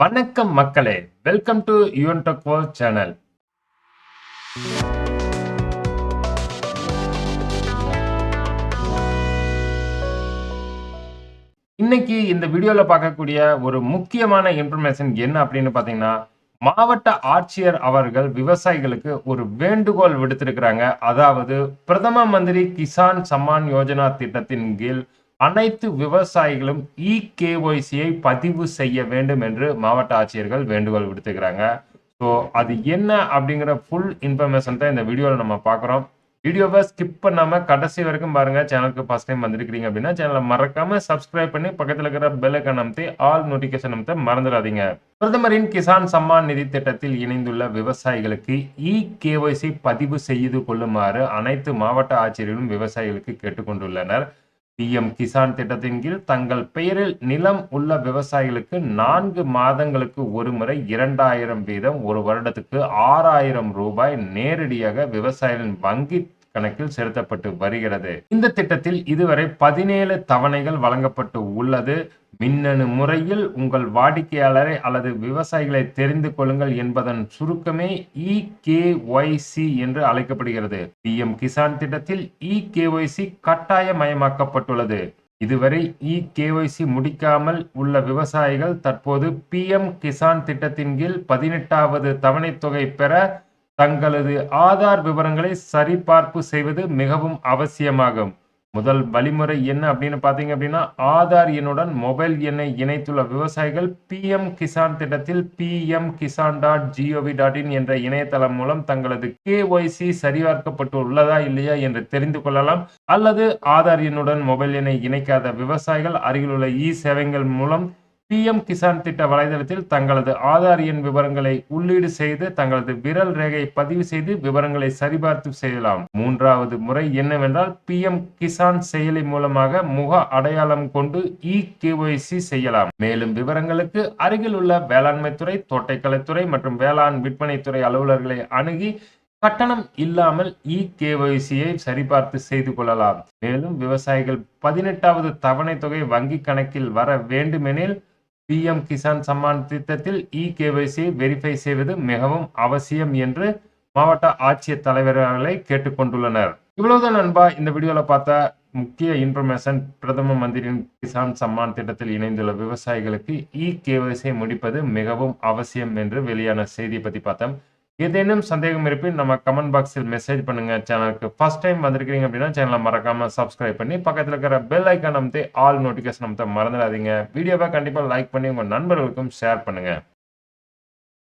வணக்கம் மக்களே. Welcome to Yuvan duck world channel இன்னைக்கு இந்த வீடியோல பார்க்கக்கூடிய ஒரு முக்கியமான இன்ஃபர்மேஷன் என்ன அப்படின்னு பார்த்தீங்கன்னா மாவட்ட ஆட்சியர் அவர்கள் விவசாயிகளுக்கு ஒரு வேண்டுகோள் விடுத்திருக்கிறாங்க. அதாவது பிரதம மந்திரி கிசான் சம்மான் யோஜனா திட்டத்தின் கீழ் அனைத்து விவசாயிகளும் இ கேஒய்சியை பதிவு செய்ய வேண்டும் என்று மாவட்ட ஆட்சியர்கள் வேண்டுகோள் விடுத்துக்கிறாங்க ஸோ அது என்ன அப்படிங்கிற ஃபுல் இன்ஃபர்மேஷன் தான் இந்த வீடியோவில் நம்ம பார்க்குறோம். வீடியோவை ஸ்கிப் பண்ணாமல் கடைசி வரைக்கும் பாருங்க. சேனலுக்கு ஃபர்ஸ்ட் டைம் வந்திருக்கிறீங்க அப்படின்னா சேனலை மறக்காமல் சப்ஸ்கிரைப் பண்ணி பக்கத்தில் இருக்கிற பெல்லைக்கன் அமைத்து ஆல் நோட்டிஃபிகேஷன் அமைத்த மறந்துடாதீங்க. பிரதமரின் கிசான் சம்மான் நிதி திட்டத்தில் இணைந்துள்ள விவசாயிகளுக்கு இ கேஒய்சி பதிவு செய்து கொள்ளுமாறு அனைத்து மாவட்ட ஆட்சியர்களும் விவசாயிகளுக்கு கேட்டுக்கொண்டுள்ளனர். பிஎம் கிசான் திட்டத்தின் கீழ் தங்கள் பெயரில் நிலம் உள்ள விவசாயிகளுக்கு நான்கு மாதங்களுக்கு ஒருமுறை இரண்டாயிரம் வீதம் ஒரு வருடத்துக்கு ஆறாயிரம் ரூபாய் நேரடியாக விவசாயிகளின் வங்கி கணக்கில் செலுத்தப்பட்டு வருகிறது. இந்த திட்டத்தில் இதுவரை பதினேழு தவணைகள் வழங்கப்பட்டு உள்ளது. மின்னணு முறையில் உங்கள் வாடிக்கையாளரை அல்லது விவசாயிகளை தெரிந்து கொள்ளுங்கள் என்பதன் சுருக்கமே இ என்று அழைக்கப்படுகிறது. பிஎம் கிசான் திட்டத்தில் இ கட்டாயமயமாக்கப்பட்டுள்ளது. இதுவரை இ கேஒய்சி முடிக்காமல் உள்ள விவசாயிகள் தற்போது பிஎம் கிசான் திட்டத்தின் கீழ் பதினெட்டாவது தவணைத் தொகை பெற தங்களது ஆதார் விவரங்களை சரிபார்ப்பு செய்வது மிகவும் அவசியமாகும். முதல் வழிமுறை என்ன அப்படின்னு பார்த்தீங்க அப்படின்னா ஆதார் எண்ணுடன் மொபைல் எண்ணை இணைத்துள்ள விவசாயிகள் பிஎம் கிசான் திட்டத்தில் PM Kisan dot G O V dot in என்ற இணையதளம் மூலம் தங்களது கேஒய்சி சரிபார்க்கப்பட்டு உள்ளதா இல்லையா என்று தெரிந்து கொள்ளலாம். அல்லது ஆதார் எண்ணுடன் மொபைல் எண்ணை இணைக்காத விவசாயிகள் அருகிலுள்ள இ சேவைகள் மூலம் பிஎம் கிசான் திட்ட வலைதளத்தில் தங்களது ஆதார் எண் விவரங்களை உள்ளீடு செய்து தங்களது விரல் ரேகை பதிவு செய்து விவரங்களை சரிபார்த்து செய்யலாம். மூன்றாவது முறை என்னவென்றால் பிஎம் கிசான் செயலி மூலமாக முக அடையாளம் கொண்டு இ கேஒய்சி செய்யலாம். மேலும் விவரங்களுக்கு அருகில் உள்ள வேளாண்மைத்துறை தோட்டக்கலைத்துறை மற்றும் வேளாண் விற்பனைத்துறை அலுவலர்களை அணுகி கட்டணம் இல்லாமல் இ கேஒய்சியை சரிபார்த்து செய்து கொள்ளலாம். மேலும் விவசாயிகள் பதினெட்டாவது தவணை தொகை வங்கி கணக்கில் வர வேண்டுமெனில் பிஎம் கிசான் சம்மான் திட்டத்தில் இ கேஒய்சியை வெரிஃபை செய்வது மிகவும் அவசியம் என்று மாவட்ட ஆட்சியர் தலைவர்களை கேட்டுக்கொண்டுள்ளனர். இவ்வளவுதான் நண்பா. இந்த வீடியோவில் பார்த்த முக்கிய இன்ஃபர்மேஷன் பிரதம மந்திரியின் கிசான் சம்மான் திட்டத்தில் இணைந்துள்ள விவசாயிகளுக்கு இ கேஒய்சியை முடிப்பது மிகவும் அவசியம் என்று வெளியான செய்தியை பற்றி பார்த்தோம். ஏதேனும் சந்தேகம் இருப்பின் நம்ம கமெண்ட் பாக்ஸில் மெசேஜ் பண்ணுங்க சேனலுக்கு ஃபர்ஸ்ட் டைம் வந்திருக்கீங்க அப்படின்னா சேனலை மறக்காம சப்ஸ்கிரைப் பண்ணி பக்கத்தில் இருக்கிற பெல் ஐக்கான் அமைத்து ஆல் நோட்டிஃபிகேஷன் அமைத்த மறந்துடாதீங்க. வீடியோவை கண்டிப்பாக லைக் பண்ணி உங்கள் நண்பர்களுக்கும் ஷேர் பண்ணுங்க.